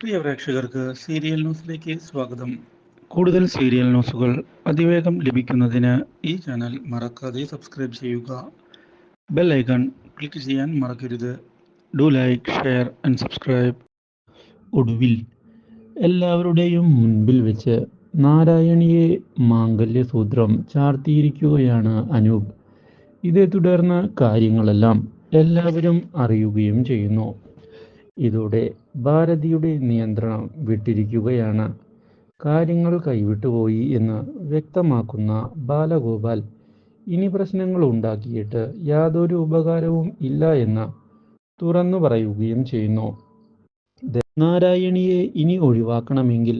പ്രിയ പ്രേക്ഷകർക്ക് സീരിയൽ ന്യൂസിലേക്ക് സ്വാഗതം. കൂടുതൽ സീരിയൽ ന്യൂസുകൾ അതിവേഗം ലഭിക്കുന്നതിന് ഈ ചാനൽ മറക്കാതെ സബ്സ്ക്രൈബ് ചെയ്യുക. ബെൽ ഐക്കൺ ക്ലിക്ക് ചെയ്യാൻ മറക്കരുത്. Do like share and subscribe. ഒടുവിൽ എല്ലാവരുടെയും മുൻപിൽ വെച്ച് നാരായണിയെ മാംഗല്യസൂത്രം ചാർത്തിയിരിക്കുകയാണ് അനൂപ്. ഇതേ തുടർന്ന് കാര്യങ്ങളെല്ലാം എല്ലാവരും അറിയുകയും ചെയ്യുന്നു. ഇതോടെ ഭാരതിയുടെ നിയന്ത്രണം വിട്ടിരിക്കുകയാണ്. കാര്യങ്ങൾ കൈവിട്ടുപോയി എന്ന് വ്യക്തമാക്കുന്ന ബാലഗോപാൽ ഇനി പ്രശ്നങ്ങൾ ഉണ്ടാക്കിയിട്ട് യാതൊരു ഉപകാരവും ഇല്ല എന്ന് തുറന്നു പറയുകയും ചെയ്യുന്നു. നാരായണിയെ ഇനി ഒഴിവാക്കണമെങ്കിൽ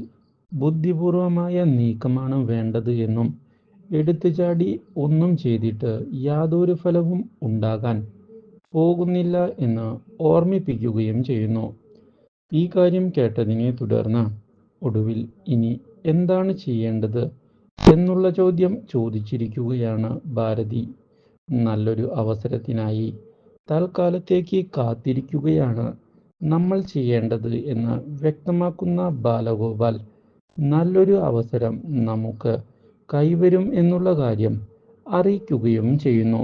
ബുദ്ധിപൂർവമായ നീക്കമാണ് വേണ്ടത് എന്നും എടുത്തുചാടി ഒന്നും ചെയ്തിട്ട് യാതൊരു ഫലവും ഉണ്ടാകാൻ പോകുന്നില്ല എന്ന് ഓർമ്മിപ്പിക്കുകയും ചെയ്യുന്നു. ഈ കാര്യം കേട്ടതിനെ തുടർന്ന് ഒടുവിൽ ഇനി എന്താണ് ചെയ്യേണ്ടത് എന്നുള്ള ചോദ്യം ചോദിച്ചിരിക്കുകയാണ് ഭാരതി. നല്ലൊരു അവസരത്തിനായി തൽക്കാലത്തേക്ക് കാത്തിരിക്കുകയാണ് നമ്മൾ ചെയ്യേണ്ടത് എന്ന് വ്യക്തമാക്കുന്ന ബാലഗോപാൽ നല്ലൊരു അവസരം നമുക്ക് കൈവരും എന്നുള്ള കാര്യം അറിയിക്കുകയും ചെയ്യുന്നു.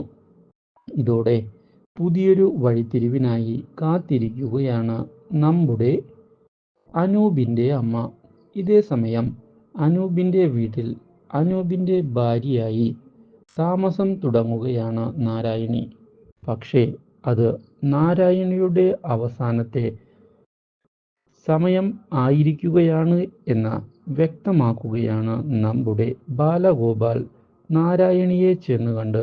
ഇതോടെ പുതിയൊരു വഴിത്തിരിവിനായി കാത്തിരിക്കുകയാണ് നമ്മുടെ അനൂപിന്റെ അമ്മ. ഇതേ സമയം അനൂപിന്റെ വീട്ടിൽ അനൂപിന്റെ ഭാര്യയായി താമസം തുടങ്ങുകയാണ് നാരായണി. പക്ഷേ അത് നാരായണിയുടെ അവസാനത്തെ സമയം ആയിരിക്കുകയാണ് എന്ന് വ്യക്തമാക്കുകയാണ് നമ്മുടെ ബാലഗോപാൽ നാരായണിയെ ചെന്ന് കണ്ട്